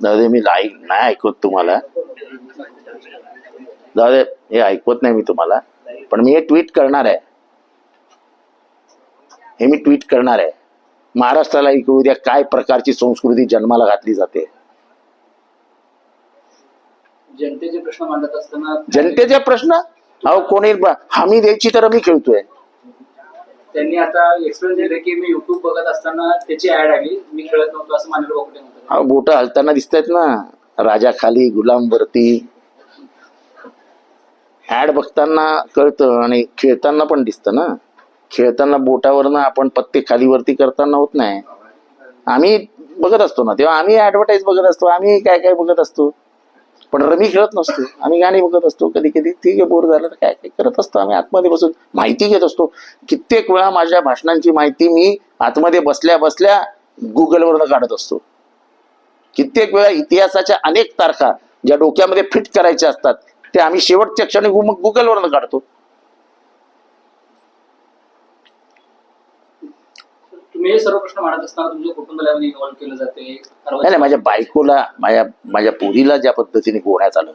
दादा मी ऐक नाही ऐकत तुम्हाला. दादा हे ऐकवत नाही मी तुम्हाला. पण मी हे ट्विट करणार आहे. हे मी ट्विट करणार आहे. महाराष्ट्राला इकडे उद्या काय प्रकारची संस्कृती जन्माला घातली जाते? जनतेचे प्रश्न मांडत असताना जनतेचे प्रश्न? अहो कोणी हमी द्यायची तर मी खेळतोय. त्यांनी आता एक्सप्लेन दिले की मी युट्यूब बघत असताना त्याची ऍड आली. मी खेळत नव्हतो असं मानलं बोगटे म्हणतात अहो बोट हलताना दिसतायत ना. राजा खाली गुलाम वरती. ऍड बघताना कळतं आणि खेळताना पण दिसतं ना. खेळताना बोटावरनं आपण पत्ते खाली वरती करताना होत नाही. आम्ही बघत असतो ना. तेव्हा आम्ही ऍडव्हर्टाईज बघत असतो. आम्ही काय काय बघत असतो? पण रमी खेळत नसतो. आम्ही गाणी बघत असतो. कधी कधी ठीक आहे बोर झालं तर काय काय करत असतो आम्ही? आतमध्ये बसून माहिती घेत असतो. कित्येक वेळा माझ्या भाषणांची माहिती मी आतमध्ये बसल्या बसल्या गुगलवरनं काढत असतो. कित्येक वेळा इतिहासाच्या अनेक तारखा ज्या डोक्यामध्ये फिट करायच्या असतात ते आम्ही शेवटच्या क्षणी मग गुगलवरनं काढतो. तुम्ही हे सर्व प्रश्न मांडत असताना तुमच्या कुटुंबाला इन्व्हॉल्व केलं जाते. नाही नाही माझ्या बायकोला माझ्या माझ्या पोरीला ज्या पद्धतीने गोण्यात आलं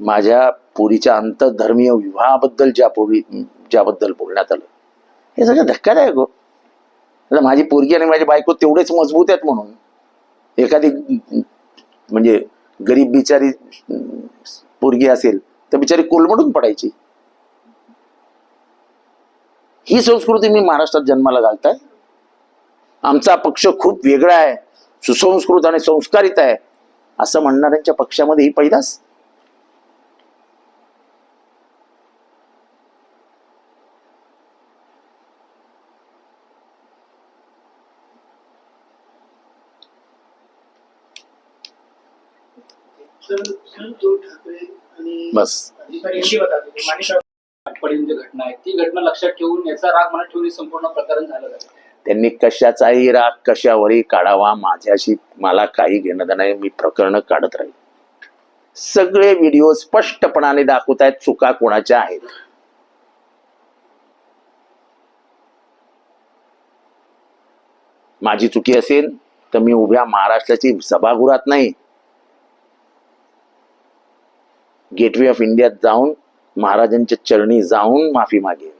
माझ्या पोरीच्या आंतरधर्मीय विवाहाबद्दल ज्या पोरी ज्याबद्दल बोलण्यात आलं हे सगळं धक्कादायक हो. माझी पोरगी आणि माझी बायको तेवढेच मजबूत आहेत म्हणून एखादी म्हणजे गरीब बिचारी पोरगी असेल तर बिचारी कोलमडून पडायची. ही संस्कृती मी महाराष्ट्रात जन्माला घालताय आमचा पक्ष खूप वेगळा आहे सुसंस्कृत आणि संस्कारित आहे असं म्हणणाऱ्यांच्या पक्षामध्ये ही पहिलाच बस यांची घटना आहे. ती घटना लक्षात ठेवून याचा राग मनात ठेवून संपूर्ण प्रकरण झालं त्यांनी कशाचाही राग कशावरही काढावा माझ्याशी मला काही घेणं नाही मी प्रकरण काढत राहील सगळे व्हिडिओ स्पष्टपणाने दाखवत आहेत चुका कोणाच्या आहेत? माझी चुकी असेल तर मी उभ्या महाराष्ट्राची सभागृहात नाही. गेटवे ऑफ इंडियात जाऊन महाराजांच्या चरणी जाऊन माफी मागेन.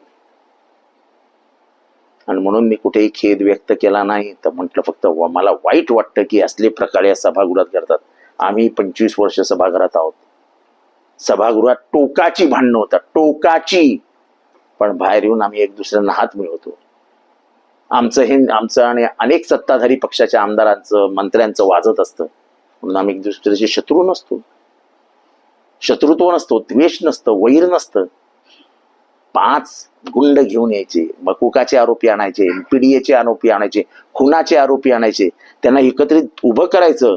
आणि म्हणून मी कुठेही खेद व्यक्त केला नाही. तर म्हटलं फक्त मला वाईट वाटतं की असले प्रकारे या सभागृहात करतात. आम्ही पंचवीस वर्ष सभागृहात आहोत. सभागृहात टोकाची भांडणं होतात. टोकाची. पण बाहेर येऊन आम्ही एक दुसऱ्यांना हात मिळवतो. आमचं हे आमचं आणि अनेक सत्ताधारी पक्षाच्या आमदारांचं मंत्र्यांचं वाजत असतं. म्हणून आम्ही एक दुसऱ्याचे शत्रू नसतो. शत्रुत्व नसतो द्वेष नसतं वैर नसतं. पाच गुंड घेऊन यायचे. बकुकाचे आरोपी आणायचे पीडीएचे आरोपी आणायचे खुनाचे आरोपी आणायचे. त्यांना एकत्रित उभं करायचं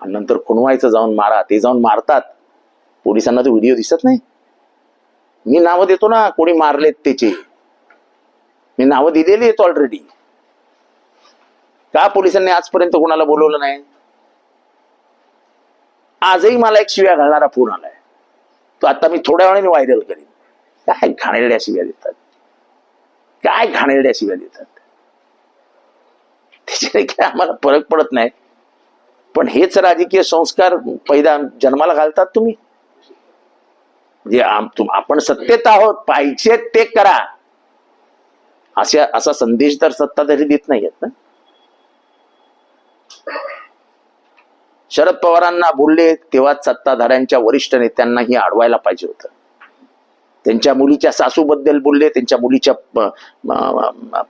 आणि नंतर खुणवायचं जाऊन मारा. ते जाऊन मारतात. पोलिसांना तो व्हिडिओ दिसत नाही. मी नावं देतो ना कोणी मारलेत त्याचे. मी नावं दिलेली आहेत ऑलरेडी का पोलिसांनी आजपर्यंत कोणाला बोलवलं नाही? आजही मला एक शिव्या घालणारा फोन आलाय. तो आता मी थोड्या वेळाने व्हायरल करीन. काय घाणेरड्या शिव्या देतात? काय घाणेरड्या शिव्या देतात? त्याच्याने काय आम्हाला फरक पडत नाही. पण हेच राजकीय संस्कार पैदा जन्माला घालतात तुम्ही. जे आपण सत्तेत आहोत पाहिजे ते करा. अशा असा संदेश तर सत्ताधारी देत नाहीयेत ना? शरद पवारांना बोलले तेव्हा सत्ताधाऱ्यांच्या वरिष्ठ नेत्यांनाही अडवायला पाहिजे होतं. त्यांच्या मुलीच्या सासूबद्दल बोलले त्यांच्या मुलीच्या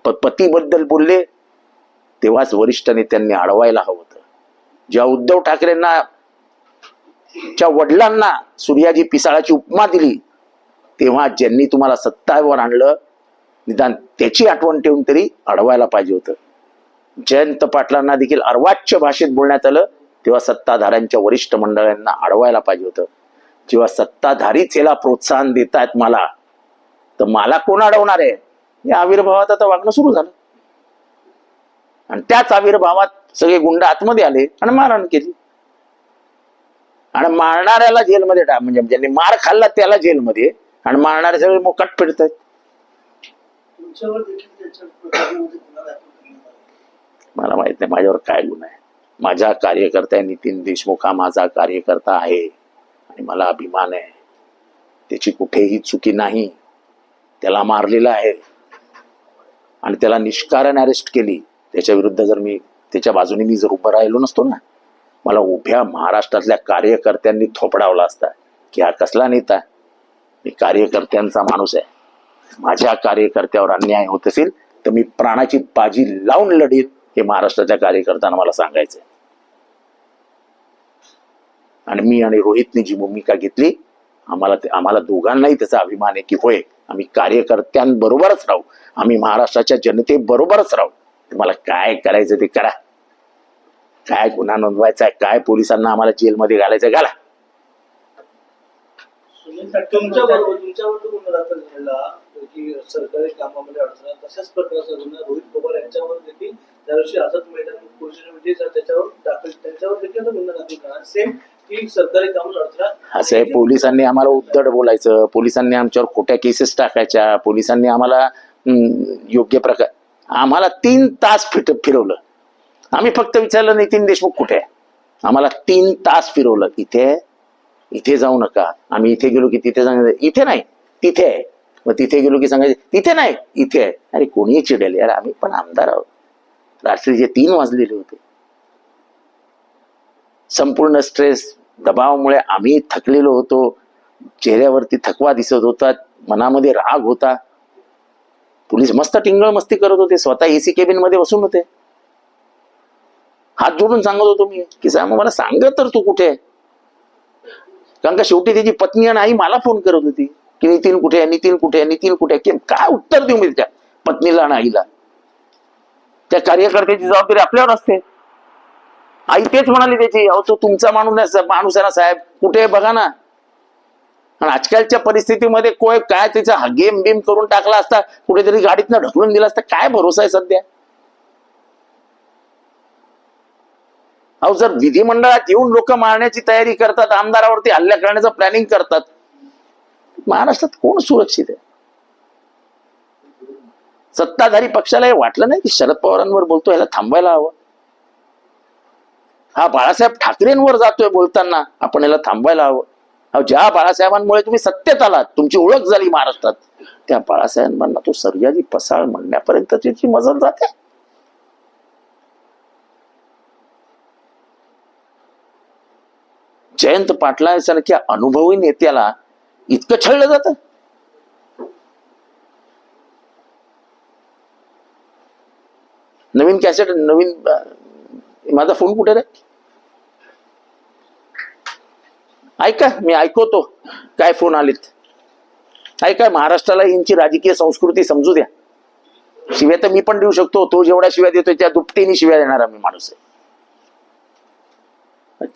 प- पतीबद्दल बोलले तेव्हाच वरिष्ठ नेत्यांनी अडवायला हवं होतं. जेव्हा उद्धव ठाकरेंना च्या वडिलांना सूर्याजी पिसाळाची उपमा दिली तेव्हा ज्यांनी तुम्हाला सत्तावर आणलं निदान त्याची आठवण ठेवून तरी अडवायला पाहिजे होतं. जयंत पाटलांना देखील अर्वाच्य भाषेत बोलण्यात आलं. तेव्हा सत्ताधाऱ्यांच्या वरिष्ठ मंडळांना अडवायला पाहिजे होतं. जेव्हा सत्ताधारीच याला प्रोत्साहन देत आहेत मला तर मला कोण अडवणार आहे? या आविर्भावात आता वागणं सुरू झालं. आणि त्याच आविर्भावात सगळे गुंड आतमध्ये आले आणि मारहाण केली. आणि मारणाऱ्याला जेलमध्ये टाक म्हणजे ज्यांनी मार खाल्ला त्याला जेलमध्ये आणि मारणारे सगळे मोकाट फिरत आहेत मला माहीत नाही माझ्यावर काय गुन्हा आहे. माझ्या कार्यकर्त्या नितीन देशमुख हा माझा कार्यकर्ता आहे आणि मला अभिमान आहे. त्याची कुठेही चुकी नाही. त्याला मारलेला आहे. आणि त्याला निष्कारण अरेस्ट केली. त्याच्या विरुद्ध जर मी त्याच्या बाजूने मी जर उभं राहिलो नसतो ना मला उभ्या महाराष्ट्रातल्या कार्यकर्त्यांनी थोपडावला असता की हा कसला नेता? मी कार्यकर्त्यांचा माणूस आहे. माझ्या कार्यकर्त्यावर अन्याय होत असेल तर मी प्राणाची बाजी लावून लढीन हे महाराष्ट्राच्या कार्यकर्त्यांना मला सांगायचंय. आणि मी आणि रोहितने जी भूमिका घेतली आम्हाला आम्हाला दोघांनाही त्याचा अभिमान आहे की होय आम्ही कार्यकर्त्यांबरोबरच राहू. आम्ही महाराष्ट्राच्या जनतेबरोबरच राहू. तुम्हाला काय करायचं ते करा. काय गुन्हा नोंदवायचा आहे काय पोलिसांना आम्हाला जेलमध्ये घालायचं घाला. सरकारी कामामध्ये अडचण तशाच प्रकारचा गुन्हा रोहित पवार यांच्यावर देखील त्या आझाद मैदान म्हणजे त्याच्यावर दाखल त्यांच्यावर देखील गुन्हा दाखल करणार. सेम असं आहे पोलिसांनी आम्हाला उद्धट बोलायचं पोलिसांनी आमच्यावर खोट्या केसेस टाकायच्या पोलिसांनी आम्हाला योग्य प्रकार आम्हाला तीन तास फिट फिरवलं. आम्ही फक्त विचारलं नितीन देशमुख कुठे आहे? आम्हाला तीन तास फिरवलं. इथे इथे जाऊ नका. आम्ही इथे गेलो की तिथे सांगायचं इथे नाही तिथे आहे. मग तिथे गेलो की सांगायचं तिथे नाही इथे आहे. अरे कोणी चिडेल? यार आम्ही पण आमदार आहोत. रात्रीचे तीन वाजलेले होते संपूर्ण स्ट्रेस दबावामुळे आम्ही थकलेलो होतो. चेहऱ्यावरती थकवा दिसत होता. मनामध्ये राग होता. पोलीस मस्त टिंगळ मस्ती करत होते. स्वतः एसी केबिनमध्ये बसून होते. हात जोडून सांगत होतो मी की साहेब मला सांग तर तू कुठे? आहे कारण का शेवटी त्याची पत्नी आणि आई मला फोन करत होती की नितीन कुठे आहे नितीन कुठे आहे नितीन कुठे आहे? की काय उत्तर देऊ मी त्या पत्नीला आणि आईला? त्या कार्यकर्त्याची जबाबदारी आपल्यावर असते. आई तेच म्हणाली त्याची अहो तो तुमचा माणूस माणूस आहे ना साहेब कुठे आहे बघा ना. आणि आजकालच्या परिस्थितीमध्ये कोय काय त्याचा गेम बिम करून टाकला असता कुठेतरी गाडीतनं ढकलून दिला असता काय भरोसा आहे सध्या? अहो जर विधिमंडळात येऊन लोक मारण्याची तयारी करतात आमदारावरती हल्ला करण्याचं प्लॅनिंग करतात महाराष्ट्रात कोण सुरक्षित आहे? सत्ताधारी पक्षाला हे वाटलं नाही की शरद पवारांवर बोलतो याला थांबायला हवं? हा बाळासाहेब ठाकरेंवर जातोय बोलताना आपण याला थांबवायला हवं. अहो ज्या बाळासाहेबांमुळे तुम्ही सत्तेत आलात तुमची ओळख झाली महाराष्ट्रात त्या बाळासाहेबांना तो सर्याजी पसाळ म्हणण्यापर्यंत त्याची मजल जाते. जयंत पाटलांसारख्या अनुभवी नेत्याला इतकं छळलं जातं? नवीन कॅसेट नवीन माझा फोन कुठे रे? ऐका मी ऐकवतो. काय फोन आलेत? ऐका महाराष्ट्राला यांची राजकीय संस्कृती समजू द्या. शिव्या तर मी पण देऊ शकतो. तो जेवढ्या शिव्या देतोय त्या दुपटीने शिव्या देणारा मी माणूस आहे.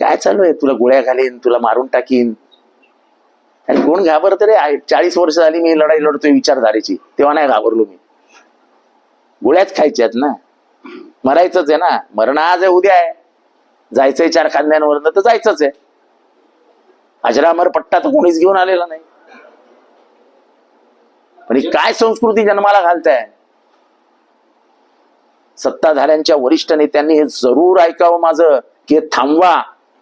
काय चालू आहे? तुला गोळ्या घालीन तुला मारून टाकीन. आणि कोण घाबरत रे आहे? चाळीस वर्ष झाली मी लढाई लढतोय विचारधारेची. तेव्हा नाही घाबरलो मी. गोळ्याच खायच्यात ना? मरायचंच आहे ना? मरण आज आहे उद्या आहे. जायचंय चार खांद्यांवर तर जायचंच आहे. अजरामर पट्टा तर कोणीच घेऊन आलेला नाही. पण ही काय संस्कृती जन्माला घालताय? सत्ताधाऱ्यांच्या वरिष्ठ नेत्यांनी हे जरूर ऐकावं माझं की हे थांबवा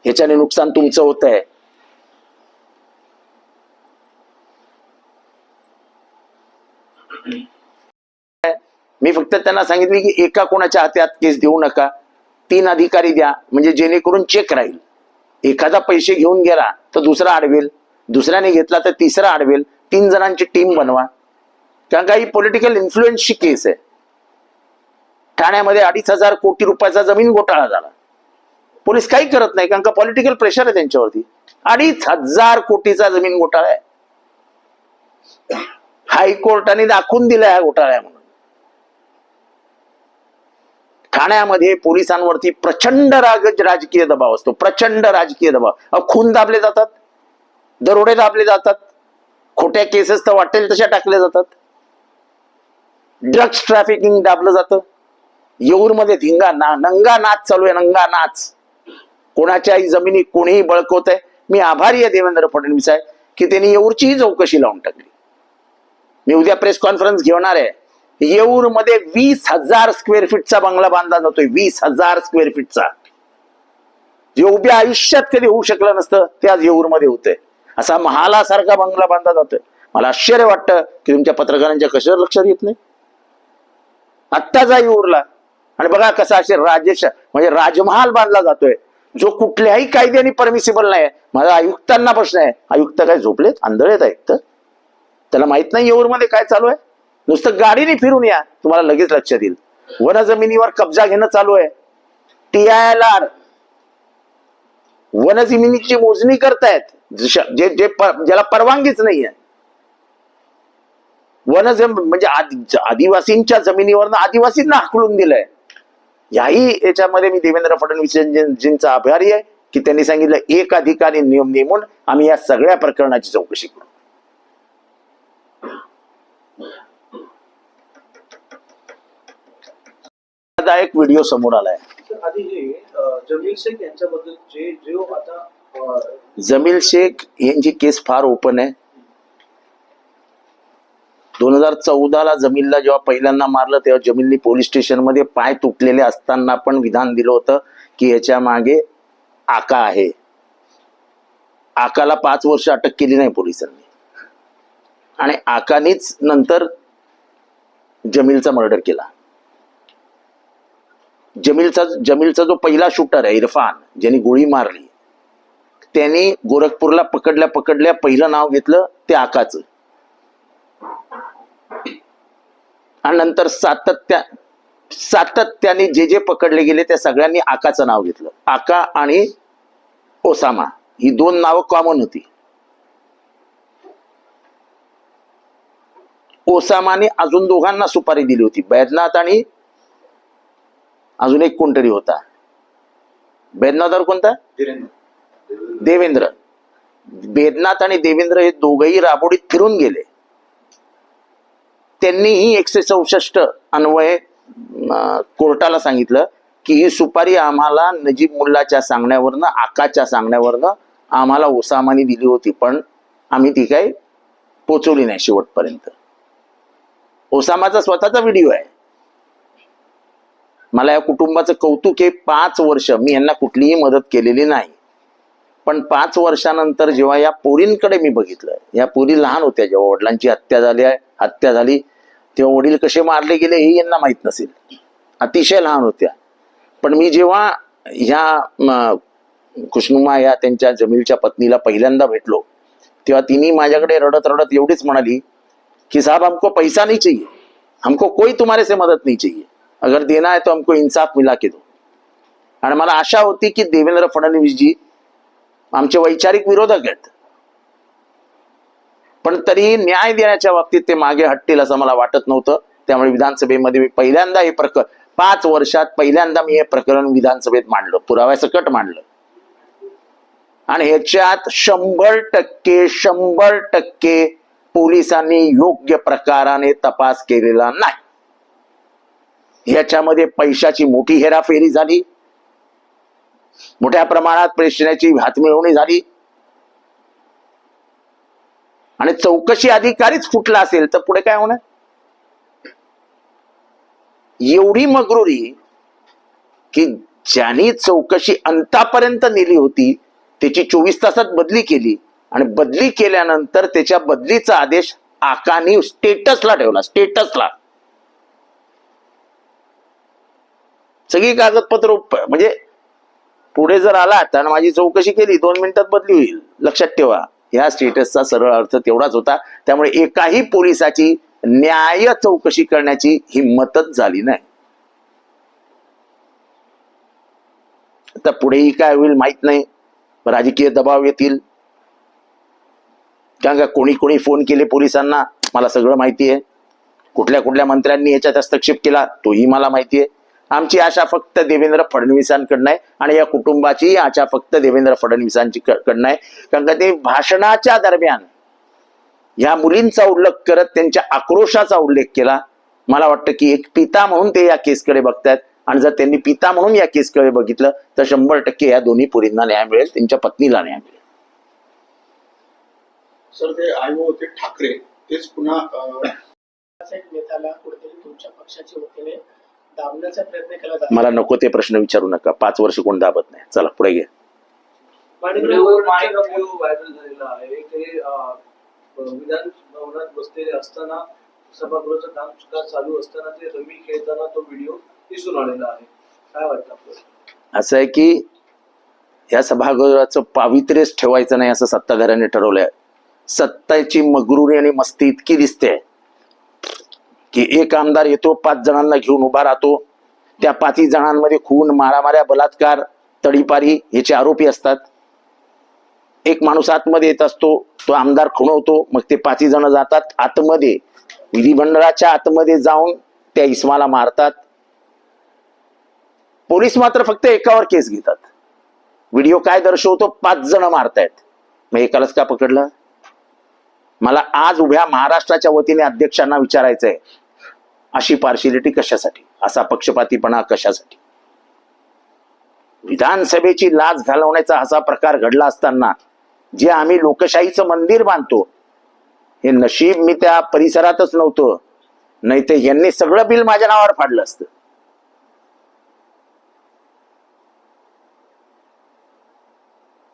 ह्याच्याने नुकसान तुमचं होत आहे मी फक्त त्यांना सांगितले की एका कोणाच्या हातात केस देऊ नका तीन अधिकारी द्या म्हणजे जेणेकरून चेक राहील. एखादा पैसे घेऊन गेला तर दुसरा अडवेल. दुसऱ्याने घेतला तर तिसरा अडवेल. तीन जणांची टीम बनवा. कारण का ही पॉलिटिकल इन्फ्लुएन्सची केस आहे. ठाण्यामध्ये अडीच हजार कोटी रुपयाचा जमीन घोटाळा झाला. पोलीस काही करत नाही कारण का पॉलिटिकल प्रेशर आहे त्यांच्यावरती. अडीच हजार कोटीचा जमीन घोटाळा आहे. हायकोर्टाने दाखवून दिला हा घोटाळा म्हणून ठाण्यामध्ये पोलिसांवरती प्रचंड राग राजकीय दबाव असतो. प्रचंड राजकीय दबाव. खून दाबले जातात. दरोडे दाबले जातात. खोट्या केसेस तर वाटेल तशा टाकल्या जातात. ड्रग्स ट्रॅफिकिंग दाबलं जातं. येऊरमध्ये धिंगा ना नंगा नाच चालू आहे नंगा नाच. कोणाच्याही जमिनी कोणीही बळकवत आहे मी आभारी आहे देवेंद्र फडणवीस आहे की त्यांनी येऊरचीही चौकशी लावून टाकली. मी उद्या प्रेस कॉन्फरन्स घेणार आहे. येऊरमध्ये वीस हजार स्क्वेअर फीटचा बंगला बांधला जातोय वीस हजार स्क्वेअर फीटचा जे उभ्या आयुष्यात कधी होऊ शकलं नसतं ते आज येऊरमध्ये होतंय. असा महालासारखा बंगला बांधला जातोय. मला आश्चर्य वाटतं की तुमच्या पत्रकारांच्या कशावर लक्षात येत नाही? आत्ता जा येऊरला. आणि बघा कसा असे राजेश म्हणजे राजमहाल बांधला जातोय. जो कुठल्याही कायद्याने परमिसिबल नाही माझा आयुक्तांना प्रश्न आहे. आयुक्त काय झोपलेत? आंधळेत आयुक्त त्याला माहीत नाही येऊरमध्ये काय चालू आहे? नुसतं गाडीने फिरून या. तुम्हाला लगेच लक्षात येईल. वन जमिनीवर कब्जा घेणं चालू आहे. टीआयएलआर वन जमिनीची मोजणी करतायत. जे जे ज्याला परवानगीच नाहीये. वन जम म्हणजे आदि- आदिवासींच्या जमिनीवरनं आदिवासींना हकलून दिलंय. याही याच्यामध्ये मी देवेंद्र फडणवीसजींचा आभारी आहे की त्यांनी सांगितलं एक अधिकारी नियम नेमून आम्ही या सगळ्या प्रकरणाची चौकशी करू. आता एक व्हिडिओ समोर आलाय. हे जमील शेख यांच्याबद्दल जे जो आता अं, जमील शेख यांची केस फार ओपन आहे. दोन हजार चौदाला जमीलला जेव्हा पहिल्यांदा मारलं तेव्हा जमीलनी पोलीस स्टेशनमध्ये पाय तुटलेले असताना पण विधान दिलं होतं की याच्या मागे आका आहे. आकाला पाच वर्ष अटक केली नाही पोलिसांनी. आणि आकानीच नंतर जमीलचा मर्डर केला. जमीलचा जमीलचा जो पहिला शूटर आहे इरफान ज्यांनी गोळी मारली त्यांनी गोरखपूरला पकडल्या पकडल्या पहिलं नाव घेतलं ते आकाचं. आणि नंतर सातत्या सातत्याने जे जे पकडले गेले त्या सगळ्यांनी आकाचं नाव घेतलं. आका आणि ओसामा ही दोन नावं कॉमन होती. ओसामाने अजून दोघांना सुपारी दिली होती बैदनाथ आणि अजून एक कोणतरी होता. बैद्यनाथवर कोणता? देवेंद्र. बेदनाथ आणि देवेंद्र हे दोघही राबोडीत फिरून गेले. त्यांनीही एकशे चौसष्ट अन्वये कोर्टाला सांगितलं की ही सुपारी आम्हाला नजीब मुल्लाच्या सांगण्यावरनं आकाच्या सांगण्यावरनं आम्हाला ओसामानी दिली होती पण आम्ही ती काही पोचवली नाही शेवटपर्यंत. ओसामाचा स्वतःचा व्हिडिओ आहे. मला या कुटुंबाचं कौतुक आहे पाच वर्ष मी यांना कुठलीही मदत केलेली नाही. पण पाच वर्षानंतर जेव्हा या पोरींकडे मी बघितलं या पोरी लहान होत्या जेव्हा वडिलांची हत्या झाली आहे हत्या झाली तेव्हा वडील कसे मारले गेले हे यांना माहीत नसेल. अतिशय लहान होत्या. पण मी जेव्हा ह्या म, खुशनुमा या त्यांच्या जमीलच्या पत्नीला पहिल्यांदा भेटलो तेव्हा तिने माझ्याकडे रडत रडत एवढीच म्हणाली की साहेब हमको पैसा नाही चाहिए. हमको कोई तुम्हारे से मदत नाही चाहिए. अगर देना है तो हमको इंसाफ मिला के दो। आणि मला आशा होती की देवेंद्र फडणवीस जी आमचे वैचारिक विरोधक आहेत पण तरीही न्याय देण्याच्या बाबतीत ते मागे हटतील असं मला वाटत नव्हतं. त्यामुळे विधानसभेमध्ये मी पहिल्यांदा हे प्रकरण पाच वर्षात पहिल्यांदा मी हे प्रकरण विधानसभेत मांडलं पुराव्यासकट मांडलं. आणि ह्याच्यात शंभर टक्के शंभर टक्के पोलिसांनी योग्य प्रकाराने तपास केलेला नाही. याच्यामध्ये पैशाची मोठी हेराफेरी झाली. मोठ्या प्रमाणात प्रेषणाची हातमिळवणी झाली. आणि चौकशी अधिकारीच फुटला असेल तर पुढे काय होणार? एवढी मगरुरी की ज्यांनी चौकशी अंतापर्यंत नेली होती त्याची चोवीस तासात बदली केली. आणि बदली केल्यानंतर त्याच्या बदलीचा आदेश आकानी स्टेटसला ठेवला स्टेटसला सगळी कागदपत्र म्हणजे पुढे जर आला तर माझी चौकशी केली दोन मिनिटात बदली होईल. लक्षात ठेवा. या स्टेटसचा सरळ अर्थ तेवढाच होता. त्यामुळे एकाही पोलिसाची न्याय चौकशी करण्याची हिंमतच झाली नाही. आता पुढेही काय होईल माहीत नाही. राजकीय दबाव येतील. कारण का कोणी कोणी फोन केले पोलिसांना? मला सगळं माहिती आहे. कुठल्या कुठल्या मंत्र्यांनी याच्यात हस्तक्षेप केला? तोही मला माहिती आहे. आमची आशा फक्त देवेंद्र फडणवीसांकडनं आहे आणि या कुटुंबाची आशा फक्त देवेंद्र फडणवीसांची कडनं आहे. कारण का ते भाषणाच्या दरम्यान या मुलींचा उल्लेख करत त्यांच्या आक्रोशाचा उल्लेख केला. मला वाटतं की एक पिता म्हणून ते या केसकडे बघतायत. आणि जर त्यांनी पिता म्हणून या केसकडे बघितलं तर शंभर टक्के या दोन्ही पुरींना न्याय मिळेल त्यांच्या पत्नीला न्याय मिळेल. सर ते आयो होते ठाकरे तेच पुन्हा नेत्याला कुठेतरी तुमच्या पक्षाच्या वतीने दाबण्याचा प्रयत्न केला जातो. मला नको ते प्रश्न विचारू नका. पाच वर्ष कोण दाबत नाही. चला पुढे घे. माणिकराव व्हिडिओ- कोकाटेंचा माणिकराव- व्हिडिओ व्हायरल झालेला आहे. ते अं, विधान भवनात बसलेले असताना सभागृहाचं काम सुद्धा चालू असताना ते रमी खेळताना तो व्हिडिओ दिसून आलेला आहे. काय वाटतं आपल्याला? असं आहे की या सभागृहाचं पावित्र्यच ठेवायचं नाही असं सत्ताधाऱ्यांनी ठरवलंय. सत्ताची मगरुरी आणि मस्ती इतकी दिसते. की एक आमदार येतो पाच जणांना घेऊन उभा राहतो. त्या पाचही जणांमध्ये खून मारामाऱ्या बलात्कार तडीपारी याचे आरोपी असतात. एक माणूस आतमध्ये येत असतो तो आमदार खुणवतो मग ते पाचही जण जातात. आतमध्ये विधिमंडळाच्या आतमध्ये जाऊन त्या इस्माला मारतात. पोलीस मात्र फक्त एकावर केस घेतात. व्हिडिओ काय दर्शवतो? पाच जण मारतायत. मग एकालाच का पकडलं? मला आज उभ्या महाराष्ट्राच्या वतीने अध्यक्षांना विचारायचं आहे अशी पार्शिलिटी कशासाठी? असा पक्षपातीपणा कशासाठी? विधानसभेची लाच घालवण्याचा असा प्रकार घडला असताना जे आम्ही लोकशाहीचं मंदिर बांधतो हे नशीब मी त्या परिसरातच नव्हतं. नाही ते यांनी सगळं बिल माझ्या नावावर फाडलं असतं.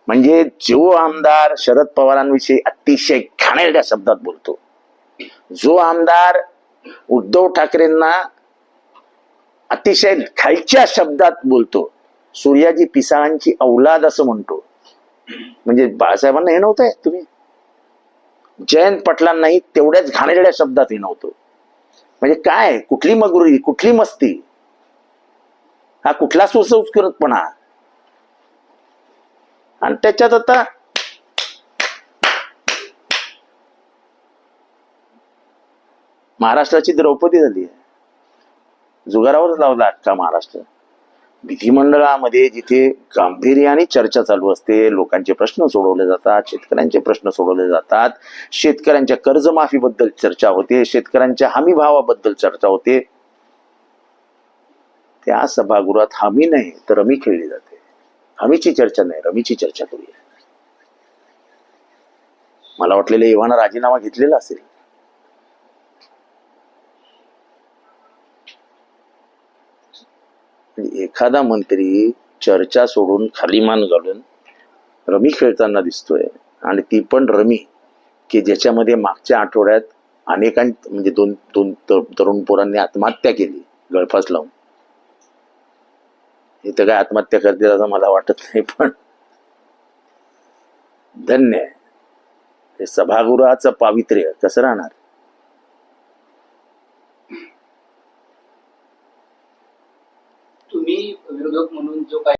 म्हणजे जो आमदार शरद पवारांविषयी अतिशय घाणेरड्या शब्दात बोलतो. जो आमदार उद्धव ठाकरेंना अतिशय खालच्या शब्दात बोलतो सूर्याजी पिसाळांची औलाद असं म्हणतो. म्हणजे बाळासाहेबांना हे नव्हतंय तुम्ही. जयंत पाटलांनाही तेवढ्याच घाणेरड्या शब्दात हे नव्हतं. म्हणजे काय कुठली मगुरी कुठली मस्ती? हा कुठला सुसंस्कृतपणा? आणि त्याच्यात आता महाराष्ट्राची द्रौपदी झाली आहे. जुगारावरच लावला अख्खा महाराष्ट्र. विधिमंडळामध्ये जिथे गांभीर्याने चर्चा चालू असते लोकांचे प्रश्न सोडवले जातात शेतकऱ्यांचे प्रश्न सोडवले जातात शेतकऱ्यांच्या कर्जमाफीबद्दल चर्चा होते शेतकऱ्यांच्या हमी भावाबद्दल चर्चा होते. त्या सभागृहात हमी नाही तर रमी खेळली जाते. हमीची चर्चा नाही रमीची चर्चा करूया. मला वाटलेलं एव्हाना राजीनामा घेतलेला असेल. एखादा मंत्री चर्चा सोडून खाली मान घालून रमी खेळताना दिसतोय. आणि ती पण रमी की ज्याच्यामध्ये मागच्या आठवड्यात अनेकां म्हणजे दोन दोन तरुण पोरांनी आत्महत्या केली गळफास लावून. हे तर काय आत्महत्या करतील असं मला वाटत नाही पण धन्य आहे. हे सभागृहाचं पावित्र्य कसं राहणार? उद्योग म्हणून जो काही